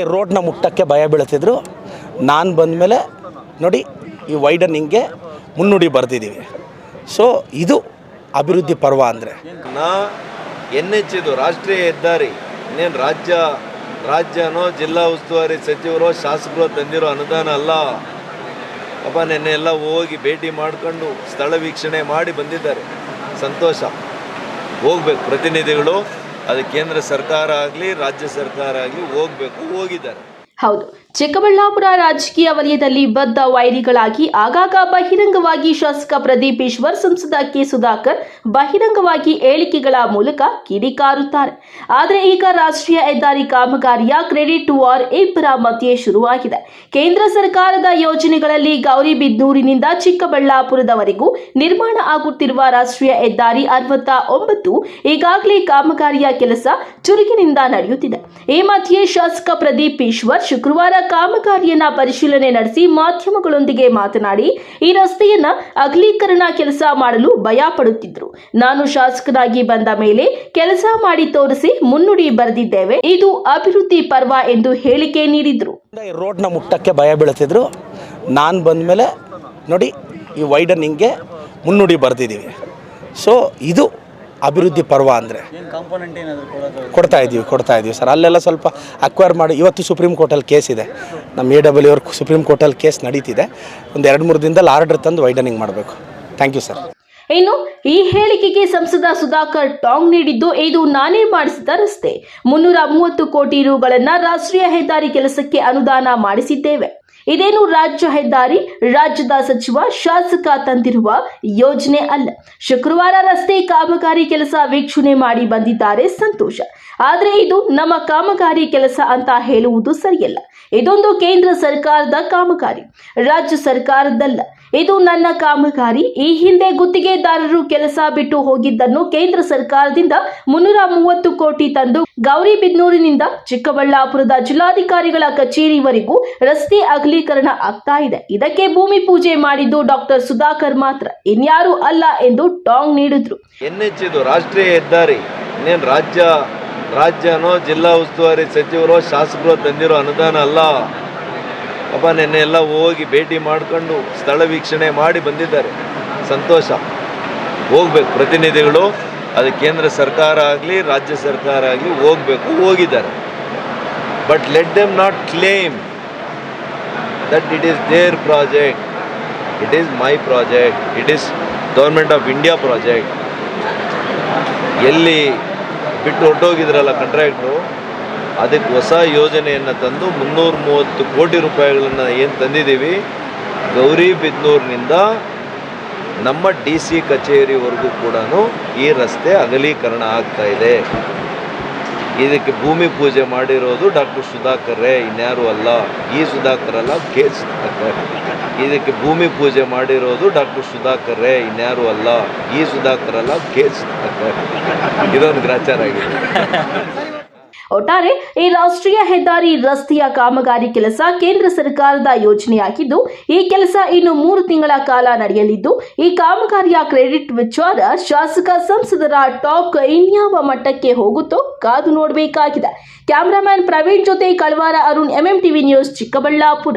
ಈ ರೋಡ್ನ ಮುಟ್ಟಕ್ಕೆ ಭಯ ಬೀಳ್ತಿದ್ರು. ನಾನು ಬಂದಮೇಲೆ ನೋಡಿ ಈ ವೈಡನಿಂಗ್ಗೆ ಮುನ್ನುಡಿ ಬರೆದಿದ್ದೀವಿ ಸೊ ಇದು ಅಭಿವೃದ್ಧಿ ಪರ್ವ ಅಂದರೆ. ನಾ ಎನ್ ಎಚ್ ಇದು ರಾಷ್ಟ್ರೀಯ ಹೆದ್ದಾರಿ, ಇನ್ನೇನು ರಾಜ್ಯ, ರಾಜ್ಯನೋ ಜಿಲ್ಲಾ ಉಸ್ತುವಾರಿ ಸಚಿವರೋ ಶಾಸಕರು ತಂದಿರೋ ಅನುದಾನ ಅಲ್ಲ. ಅಪ್ಪ ನಿನ್ನೆ ಎಲ್ಲ ಹೋಗಿ ಭೇಟಿ ಮಾಡ್ಕೊಂಡು ಸ್ಥಳ ವೀಕ್ಷಣೆ ಮಾಡಿ ಬಂದಿದ್ದಾರೆ. ಸಂತೋಷ. ಹೋಗ್ಬೇಕು ಪ್ರತಿನಿಧಿಗಳು. ಅದು ಕೇಂದ್ರ ಸರ್ಕಾರ ಆಗಲಿ ರಾಜ್ಯ ಸರ್ಕಾರ ಆಗಲಿ ಹೋಗ್ಬೇಕು ಹೋಗಿದ್ದಾರೆ. ಹೌದು. ಚಿಕ್ಕಬಳ್ಳಾಪುರ ರಾಜಕೀಯ ವಲಯದಲ್ಲಿ ಬದ್ಧ ವೈರಿಗಳಾಗಿ ಆಗಾಗ ಬಹಿರಂಗವಾಗಿ ಶಾಸಕ ಪ್ರದೀಪ್ ಈಶ್ವರ್, ಸಂಸದ ಕೆ ಸುಧಾಕರ್ ಬಹಿರಂಗವಾಗಿ ಹೇಳಿಕೆಗಳ ಮೂಲಕ ಕಿಡಿಕಾರುತ್ತಾರೆ. ಆದರೆ ಈಗ ರಾಷ್ಟ್ರೀಯ ಹೆದ್ದಾರಿ ಕಾಮಗಾರಿಯ ಕ್ರೆಡಿಟ್ ವಾರ್ ಇಬ್ಬರ ಮಧ್ಯೆ ಶುರುವಾಗಿದೆ. ಕೇಂದ್ರ ಸರ್ಕಾರದ ಯೋಜನೆಗಳಲ್ಲಿ ಗೌರಿಬಿದನೂರಿನಿಂದ ಚಿಕ್ಕಬಳ್ಳಾಪುರದವರೆಗೂ ನಿರ್ಮಾಣ ಆಗುತ್ತಿರುವ ರಾಷ್ಟ್ರೀಯ ಹೆದ್ದಾರಿ ಅರವತ್ತ ಒಂಬತ್ತು ಈಗಾಗಲೇ ಕಾಮಗಾರಿಯ ಕೆಲಸ ಚುರುಕಿನಿಂದ ನಡೆಯುತ್ತಿದೆ. ಈ ಮಧ್ಯೆ ಶಾಸಕ ಪ್ರದೀಪ್ ಈಶ್ವರ್ ಶುಕ್ರವಾರ ಕಾಮಗಾರಿಯನ್ನ ಪರಿಶೀಲನೆ ನಡೆಸಿ ಮಾಧ್ಯಮಗಳೊಂದಿಗೆ ಮಾತನಾಡಿ, ಈ ರಸ್ತೆಯನ್ನ ಅಗಲೀಕರಣ ಕೆಲಸ ಮಾಡಲು ಭಯ ಪಡುತ್ತಿದ್ರು. ನಾನು ಶಾಸಕನಾಗಿ ಬಂದ ಮೇಲೆ ಕೆಲಸ ಮಾಡಿ ತೋರಿಸಿ ಮುನ್ನುಡಿ ಬರೆದಿದ್ದೇವೆ. ಇದು ಅಭಿವೃದ್ಧಿ ಪರ್ವ ಎಂದು ಹೇಳಿಕೆ ನೀಡಿದ್ರು. ರೋಡ್ ರೋಡ್ನ ಮುಟ್ಟಕ್ಕೆ ಭಯ ಬೀಳುತ್ತಿದ್ರು ನಾನು ಬಂದ ಮೇಲೆ ನೋಡಿ, ಈ ವೈಡನಿಂಗ್ಗೆ ಮುನ್ನುಡಿ ಬರೆದಿದ್ದೀವಿ ಸೊ ಇದು ಅಭಿವೃದ್ಧಿ ಪರ್ವ ಅಂದರೆ. ಕೊಡ್ತಾ ಇದ್ದೀವಿ ಕೊಡ್ತಾ ಇದ್ದೀವಿ ಸರ್. ಅಲ್ಲೆಲ್ಲ ಸ್ವಲ್ಪ ಅಕ್ವೈರ್ ಮಾಡಿ ಇವತ್ತು ಸುಪ್ರೀಂ ಕೋರ್ಟಲ್ಲಿ ಕೇಸ್ ಇದೆ. ನಮ್ಮ ಎ ಡಬ್ಲ್ಯೂ ಅವ್ರ ಸುಪ್ರೀಂ ಕೋರ್ಟಲ್ಲಿ ಕೇಸ್ ನಡೀತಿದೆ. ಒಂದು ಎರಡು ಮೂರು ದಿನದಲ್ಲಿ ಆರ್ಡರ್ ತಂದು ವೈಡನಿಂಗ್ ಮಾಡಬೇಕು. ಥ್ಯಾಂಕ್ ಯು ಸರ್ ಇನ್ನು ಈ ಹೇಳಿಕೆಗೆ ಸಂಸದ ಸುಧಾಕರ್ ಟಾಂಗ್ ನೀಡಿದ್ದು ಇದು ನಾನೇ ಮಾಡಿಸಿದ ರಸ್ತೆ. ಮುನ್ನೂರ ಮೂವತ್ತು ಕೋಟಿ ರುಗಳನ್ನ ರಾಷ್ಟ್ರೀಯ ಹೆದ್ದಾರಿ ಕೆಲಸಕ್ಕೆ ಅನುದಾನ ಮಾಡಿಸಿದ್ದೇವೆ. ಇದೇನು ರಾಜ್ಯ ಹೆದ್ದಾರಿ? ರಾಜ್ಯದ ಸಚಿವ, ಶಾಸಕ ತಂದಿರುವ ಯೋಜನೆ ಅಲ್ಲ. ಶುಕ್ರವಾರ ರಸ್ತೆ ಕಾಮಗಾರಿ ಕೆಲಸ ವೀಕ್ಷಣೆ ಮಾಡಿ ಬಂದಿದ್ದಾರೆ ಸಂತೋಷ. ಆದರೆ ಇದು ನಮ್ಮ ಕಾಮಗಾರಿ ಕೆಲಸ ಅಂತ ಹೇಳುವುದು ಸರಿಯಲ್ಲ. ಇದೊಂದು ಕೇಂದ್ರ ಸರ್ಕಾರದ ಕಾಮಗಾರಿ. ರಾಜ್ಯ ಸರ್ಕಾರದಲ್ಲ ಇದು ನನ್ನ ಕಾಮಗಾರಿ. ಈ ಹಿಂದೆ ಗುತ್ತಿಗೆದಾರರು ಕೆಲಸ ಬಿಟ್ಟು ಹೋಗಿದ್ದನ್ನು ಕೇಂದ್ರ ಸರ್ಕಾರದಿಂದ ಮುನ್ನೂರ ಮೂವತ್ತು ಕೋಟಿ ತಂದು ಗೌರಿಬಿದನೂರಿನಿಂದ ಚಿಕ್ಕಬಳ್ಳಾಪುರದ ಜಿಲ್ಲಾಧಿಕಾರಿಗಳ ಕಚೇರಿವರೆಗೂ ರಸ್ತೆ ಅಗಲೀಕರಣ ಆಗ್ತಾ ಇದೆ. ಇದಕ್ಕೆ ಭೂಮಿ ಪೂಜೆ ಮಾಡಿದ್ದು ಡಾಕ್ಟರ್ ಸುಧಾಕರ್ ಮಾತ್ರ. ಇನ್ಯಾರೂ ಅಲ್ಲ ಎಂದು ಟಾಂಗ್ ನೀಡಿದ್ರು. ಎನ್ಎಚ್ ಇದು ರಾಷ್ಟ್ರೀಯ ಹೆದ್ದಾರಿ. ರಾಜ್ಯ, ರಾಜ್ಯನೋ, ಜಿಲ್ಲಾ ಉಸ್ತುವಾರಿ ಸಚಿವರೋ, ಶಾಸಕರು ತಂದಿರೋ ಅನುದಾನ ಅಲ್ಲ. ಅಪ್ಪ ನಿನ್ನೆ ಎಲ್ಲ ಹೋಗಿ ಭೇಟಿ ಮಾಡ್ಕೊಂಡು ಸ್ಥಳ ವೀಕ್ಷಣೆ ಮಾಡಿ ಬಂದಿದ್ದಾರೆ. ಸಂತೋಷ. ಹೋಗ್ಬೇಕು ಪ್ರತಿನಿಧಿಗಳು. ಅದು ಕೇಂದ್ರ ಸರ್ಕಾರ ಆಗಲಿ, ರಾಜ್ಯ ಸರ್ಕಾರ ಆಗಲಿ ಹೋಗಬೇಕು, ಹೋಗಿದ್ದಾರೆ. But let them not claim that it is their project it is my project it is government of India project ಎಲ್ಲಿ ಬಿಟ್ಟು ಹೊಟ್ಟೋಗಿದ್ರಲ್ಲ ಕಾಂಟ್ರಾಕ್ಟ್ರು ಅದಕ್ಕೆ ಹೊಸ ಯೋಜನೆಯನ್ನು ತಂದು ಮುನ್ನೂರ ಮೂವತ್ತು ಕೋಟಿ ರೂಪಾಯಿಗಳನ್ನು ಏನು ತಂದಿದ್ದೀವಿ? ಗೌರಿಬಿದನೂರಿನಿಂದ ನಮ್ಮ ಡಿ ಸಿ ಕಚೇರಿವರೆಗೂ ಕೂಡ ಈ ರಸ್ತೆ ಅಗಲೀಕರಣ ಆಗ್ತಾ ಇದೆ. ಇದಕ್ಕೆ ಭೂಮಿ ಪೂಜೆ ಮಾಡಿರೋದು ಡಾಕ್ಟರ್ ಸುಧಾಕರ್ರೇ ಇನ್ಯಾರು ಅಲ್ಲ, ಈ ಸುಧಾಕರ್ ಅಲ್ಲ, ಕೆ ಸುಧಾಕರ್ ಇದಕ್ಕೆ ಭೂಮಿ ಪೂಜೆ ಮಾಡಿರೋದು ಡಾಕ್ಟರ್ ಸುಧಾಕರ್ರೇ ಇನ್ಯಾರು ಅಲ್ಲ, ಈ ಸುಧಾಕರ್ ಅಲ್ಲ, ಕೆ ಸುಧಾಕರ್ ಇದೊಂದು ಗ್ರಾಚಾರ ಆಗಿದೆ. ಒಟ್ಟಾರೆ ಈ ರಾಷ್ಟ್ರೀಯ ಹೆದ್ದಾರಿ ರಸ್ತೆಯ ಕಾಮಗಾರಿ ಕೆಲಸ ಕೇಂದ್ರ ಸರ್ಕಾರದ ಯೋಜನೆಯಾಗಿದ್ದು, ಈ ಕೆಲಸ ಇನ್ನು ಮೂರು ತಿಂಗಳ ಕಾಲ ನಡೆಯಲಿದ್ದು, ಈ ಕಾಮಗಾರಿಯ ಕ್ರೆಡಿಟ್ ವಿಚಾರ ಶಾಸಕ ಸಂಸದರ ಟಾಕ್ ಇನ್ಯಾವ ಮಟ್ಟಕ್ಕೆ ಹೋಗುತ್ತೋ ಕಾದು ನೋಡಬೇಕಾಗಿದೆ. ಕ್ಯಾಮರಾಮ್ಯಾನ್ ಪ್ರವೀಣ್ ಜೊತೆ ಕಳವಾರ Arun MM TV news Chikkaballapur.